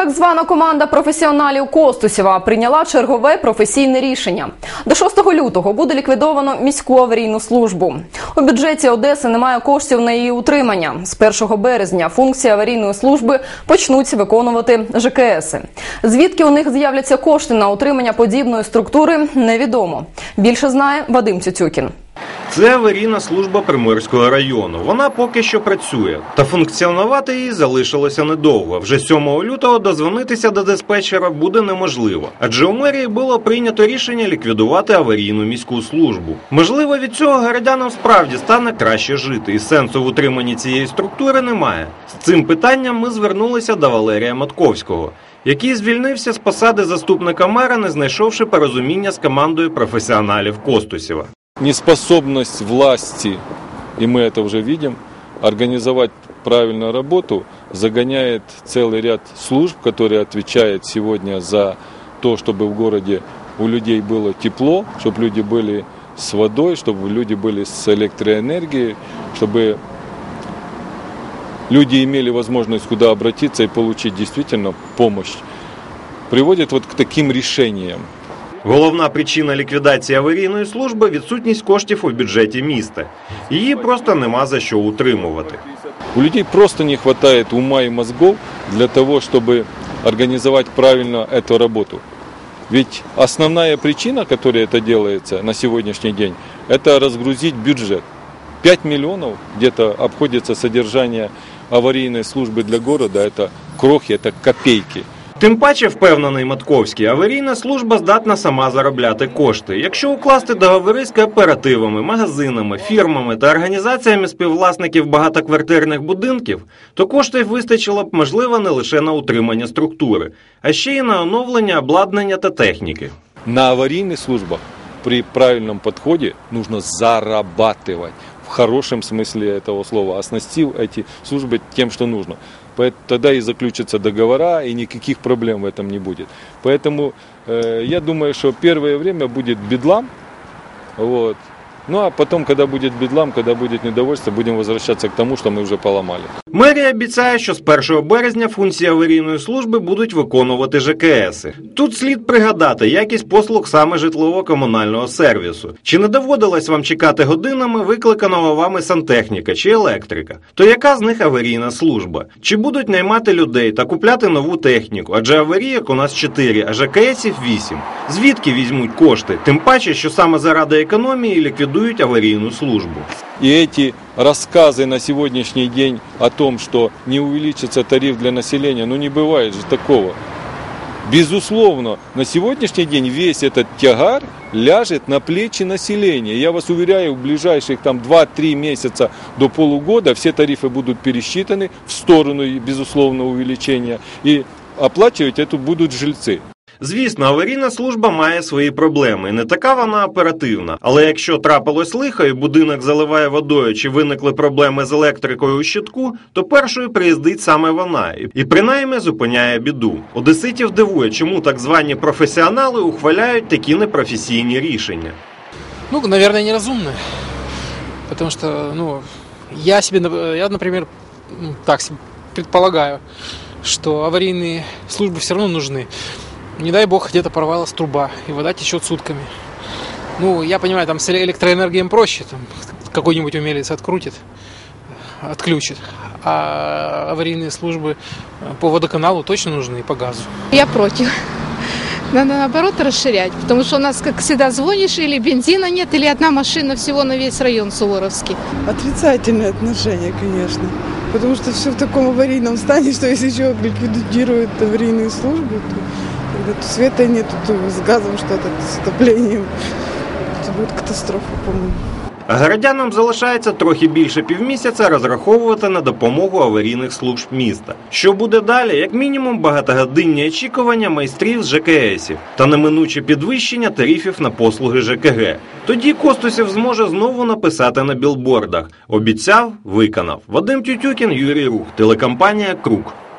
Так звана команда професіоналів Костусєва прийняла чергове професійне рішення. До 6 лютого буде ліквідовано міську аварійну службу. У бюджеті Одеси немає коштів на її утримання. З 1 березня функції аварійної служби почнуть виконувати ЖКС. Звідки у них з'являться кошти на утримання подібної структури, невідомо. Більше знає Вадим Цюцюкін. Це аварійна служба Приморського району. Вона поки що працює, та функціонувати їй залишилося недовго. Вже 7 лютого дозвонитися до диспетчера буде неможливо, адже у мерії було прийнято рішення ліквідувати аварійну міську службу. Можливо, від цього городянам справді стане краще жити, і сенсу в утриманні цієї структури немає. З цим питанням ми звернулися до Валерія Матковського. Який звільнився з посади заступника мера, не знайшовши порозуміння з командою професіоналів Костусєва. Неспособность власти, и мы это уже видим, организовать правильную работу загоняет целый ряд служб, которые отвечают сегодня за то, чтобы в городе у людей было тепло, чтобы люди были с водой, чтобы люди были с электроэнергией, чтобы люди имели возможность куда обратиться и получить действительно помощь, приводит вот к таким решениям. Головна причина ліквідації аварійної служби відсутність коштів у бюджеті міста. Її просто нема за що утримувати. У людей просто не хватает ума и мозгов для того, чтобы организовать правильно эту работу. Ведь основная причина, которая это делается на сегодняшний день, это разгрузить бюджет. 5 миллионов где-то обходится содержание аварийной службы для города, это крохи, это копейки. Тим паче, впевнений Матковський, аварійна служба здатна сама заробляти кошти. Якщо укласти договори з кооперативами, магазинами, фірмами та організаціями співвласників багатоквартирних будинків, то коштів вистачило б можливо не лише на утримання структури, а ще й на оновлення обладнання та техніки. На аварийных службах при правильном подходе нужно зарабатывать хорошем смысле этого слова, оснастив эти службы тем, что нужно. Тогда и заключатся договора, и никаких проблем в этом не будет. Поэтому э, я думаю, что первое время будет бедлам, вот. Ну а потом, когда будет бедлам, когда будет недовольство, будем возвращаться к тому, что мы уже поломали. Мерія обіцяє, що з 1 березня функції аварійної служби будуть виконувати ЖКС. Тут слід пригадати якість послуг саме житлово-комунального сервісу. Чи не доводилось вам чекати годинами викликаного вами сантехніка чи електрика? То яка з них аварійна служба? Чи будуть наймати людей та купляти нову техніку? Адже аварійок у нас 4, а ЖКСів 8. Звідки візьмуть кошти? Тим паче, що саме заради економії ліквідують аварійну службу. И эти рассказы на сегодняшний день о том, что не увеличится тариф для населения, ну не бывает же такого. Безусловно, на сегодняшний день весь этот тягар ляжет на плечи населения. Я вас уверяю, в ближайших там 2-3 месяца до полугода все тарифы будут пересчитаны в сторону, безусловно, увеличения. И оплачивать это будут жильцы. Звісно, аварійна служба має свої проблеми, і не така вона оперативна. Але якщо трапилось лихо і будинок заливає водою чи виникли проблеми з електрикою у щитку, то першою приїздить саме вона і, і принаймні зупиняє біду. Одеситів дивує, чому так звані професіонали ухваляють такі непрофесійні рішення. Ну, наверное, неразумно. Потому что, ну, я себе, нап- я, например, ну, так себе предполагаю, что аварийные службы все равно нужны. Не дай бог, где-то порвалась труба, и вода течет сутками. Ну, я понимаю, там с эле- электроэнергией проще, там какой-нибудь умелец открутит, отключит. А аварийные службы э, по водоканалу точно нужны и по газу. Я против. Надо наоборот расширять, потому что у нас, как всегда, звонишь, или бензина нет, или одна машина всего на весь район Суворовский. Отрицательное отношение, конечно. Потому что все в таком аварийном стане, что если еще ликвидируют аварийные службы, то то света нет, то с газом что-то, с отоплением. Это будет катастрофа, по-моему. Городянам залишається трохи більше півмісяця розраховувати на допомогу аварійних служб міста. Що буде далі? Як мінімум, багатогодинні очікування майстрів з ЖКСів та неминуче підвищення тарифів на послуги ЖКГ. Тоді Костусів зможе знову написати на білбордах. Обіцяв, виконав. Вадим Тютюкін, Юрій Рух, телекомпанія Крук.